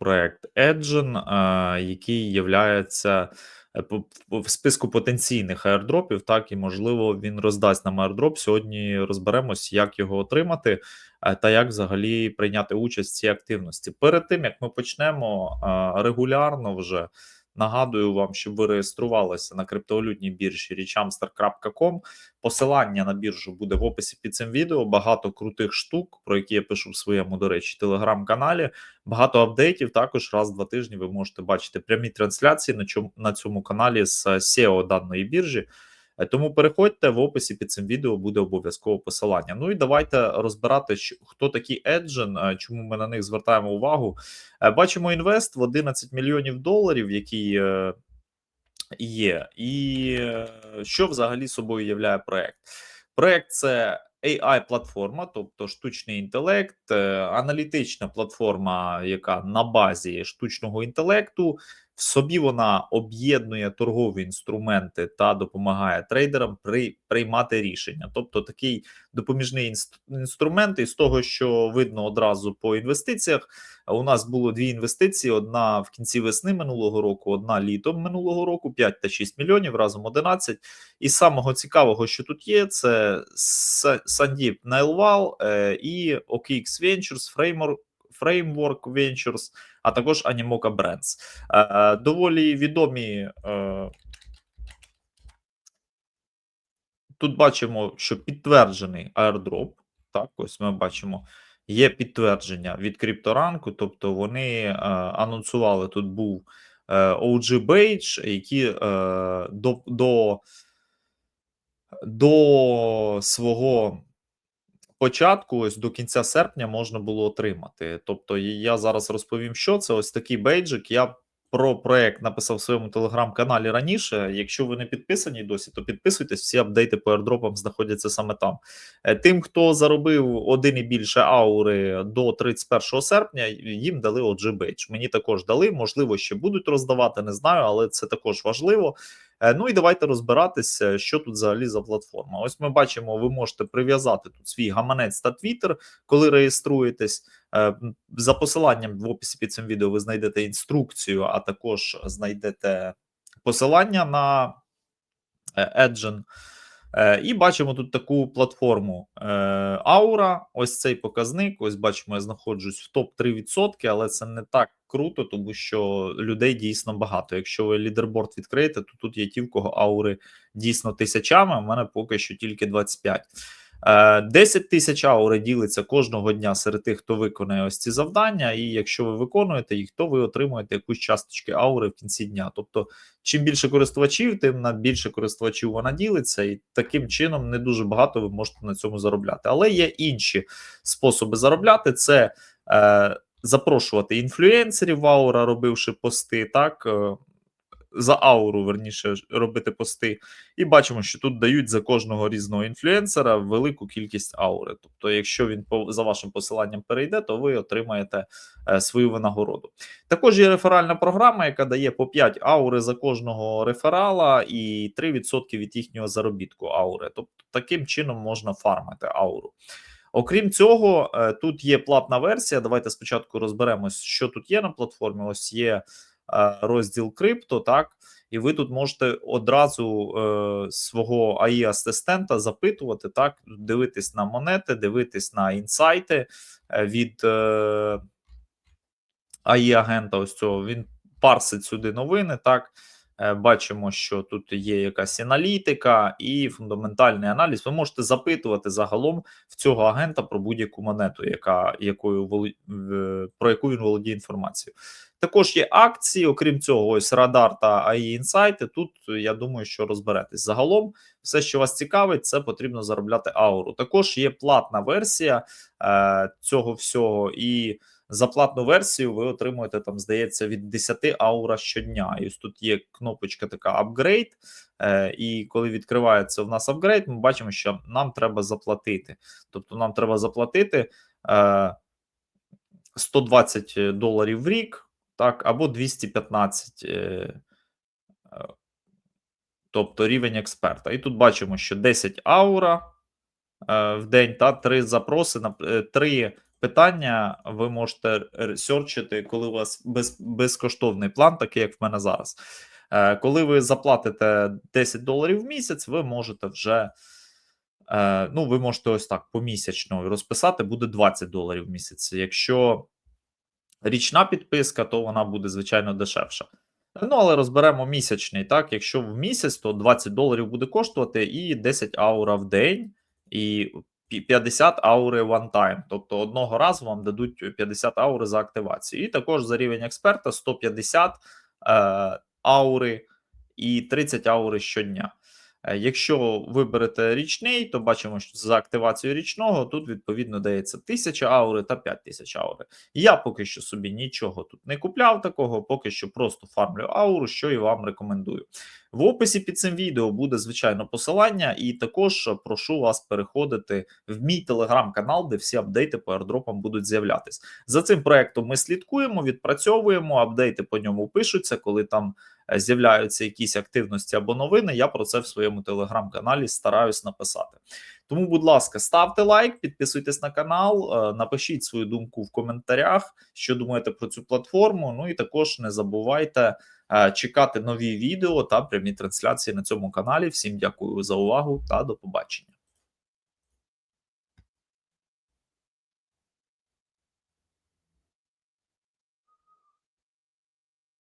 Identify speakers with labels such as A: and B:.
A: проект Edgen, е, який являється е, в списку потенційних аердропів, так і можливо він роздасть нам аердроп. Сьогодні розберемось, як його отримати е, та як взагалі прийняти участь в цій активності. Перед тим як ми почнемо е, регулярно вже. Нагадую вам, щоб ви реєструвалися на криптовалютній біржі richamster.com. Посилання на біржу буде в описі під цим відео. Багато крутих штук, про які я пишу в своєму, до речі, телеграм-каналі. Багато апдейтів. Також раз в два тижні ви можете бачити прямі трансляції на цьому на цьому каналі з SEO даної біржі. Е, Тому переходьте в описі під цим відео буде обов'язково посилання. Ну і давайте розбирати, хто такі Edgen, е, чому ми на них звертаємо увагу. Е, Бачимо інвест в 11 мільйонів доларів, який є. І що взагалі собою являє проект? Проект це AI-платформа, тобто штучний інтелект, е, аналітична платформа, яка на базі штучного інтелекту. В собі вона об'єднує торгові інструменти та допомагає трейдерам при, приймати рішення. Тобто такий допоміжний інструмент, і з того, що видно одразу по інвестиціях, у нас було дві інвестиції: одна в кінці весни минулого року, одна літом минулого року, 5 та 6 мільйонів, разом 11. І самого цікавого, що тут є, це С- Sandeep Nailwal е, і OKX Ventures, Framework, Framework Ventures, а також Animoca Brands. Доволі відомі. Е, тут бачимо, що підтверджений airdrop. Так, ось ми бачимо. Є підтвердження від крипторанку, тобто вони е, анонсували. Тут був е, OG Beige, які е, до, до, до свого початку, ось до кінця серпня, можна було отримати. Тобто, я зараз розповім, що це ось такий бейджик. Я про проект написав в своєму телеграм-каналі раніше. Якщо ви не підписані досі, то підписуйтесь. Всі апдейти по airdropам знаходяться саме там. Е, Тим, хто заробив один і більше аури до 31 серпня, їм дали OG Badge. Мені також дали, можливо, ще будуть роздавати, не знаю, але це також важливо. Е, Ну і давайте розбиратися, що тут взагалі за платформа. Ось ми бачимо, ви можете прив'язати тут свій гаманець та твіттер, коли реєструєтесь. Е, За посиланням в описі під цим відео ви знайдете інструкцію, а також знайдете посилання на е, Edgen. Е, І бачимо тут таку платформу Aura. Ось цей показник. Ось бачимо, я знаходжусь в топ 3%, але це не так круто, тому що людей дійсно багато. Якщо ви лідерборд відкриєте, то тут є ті, в кого аури дійсно тисячами. У мене поки що тільки 25. Е, 10 тисяч аури ділиться кожного дня серед тих, хто виконує ось ці завдання. І якщо ви виконуєте їх, то ви отримуєте якусь часточки аури в кінці дня. Тобто, чим більше користувачів, тим на більше користувачів вона ділиться, і таким чином не дуже багато ви можете на цьому заробляти. Але є інші способи заробляти: це е, запрошувати інфлюенсерів аура, робивши пости, так. За ауру, верніше, робити пости, і бачимо, що тут дають за кожного різного інфлюенсера велику кількість аури. Тобто, якщо він за вашим посиланням перейде, то ви отримаєте е, свою винагороду. Також є реферальна програма, яка дає по 5 аури за кожного реферала і 3% від їхнього заробітку аури. Тобто, таким чином можна фармити ауру. Окрім цього, е, тут є платна версія. Давайте спочатку розберемось, що тут є на платформі. Ось є розділ крипто, так. І ви тут можете одразу е, свого AI асистента запитувати, так, дивитись на монети, дивитись на інсайти е, від е, AI агента. Ось цього він парсить сюди новини. Так Е, бачимо, що тут є якась аналітика і фундаментальний аналіз. Ви можете запитувати загалом в цього агента про будь-яку монету, яка якою про яку він володіє інформацією. Також є акції, окрім цього, ось радар та AI інсайти. Тут я думаю, що розберетесь. Загалом, все, що вас цікавить, це потрібно заробляти ауру. Також є платна версія е, цього всього, і за платну версію ви отримуєте там, здається, від 10 аура щодня. І ось тут є кнопочка така апгрейд. Е, і коли відкривається в нас апгрейд, ми бачимо, що нам треба заплатити. Тобто, нам треба заплатити. Е, 120 доларів в рік, так, або 215, е, е, тобто рівень експерта. І тут бачимо, що 10 аура е, в день та 3 запроси, на 3 питання ви можете ресерчити, коли у вас без, безкоштовний план, такий як в мене зараз. Коли ви заплатите 10 доларів в місяць, ви можете вже. Ну, ви можете ось так помісячно розписати, буде 20 доларів в місяць. Якщо річна підписка, то вона буде, звичайно, дешевша. Ну, але розберемо місячний. Так, якщо в місяць, то 20 доларів буде коштувати і 10 аура в день, і 50 аури one time. Тобто одного разу вам дадуть 50 аури за активацію. І також за рівень експерта 150 е, аури і 30 аури щодня. Е, Якщо виберете річний, то бачимо, що за активацію річного тут відповідно дається 1000 аури та 5000 аури. Я поки що собі нічого тут не купляв такого, поки що просто фармлю ауру, що і вам рекомендую. В описі під цим відео буде звичайно посилання, і також прошу вас переходити в мій телеграм-канал, де всі апдейти по аирдропам будуть з'являтись. За цим проектом ми слідкуємо, відпрацьовуємо, апдейти по ньому пишуться, коли там з'являються якісь активності або новини. Я про це в своєму телеграм-каналі стараюсь написати. Тому, будь ласка, ставте лайк, підписуйтесь на канал, е, напишіть свою думку в коментарях, що думаєте про цю платформу. Ну і також не забувайте е, чекати нові відео та прямі трансляції на цьому каналі. Всім дякую за увагу та до побачення.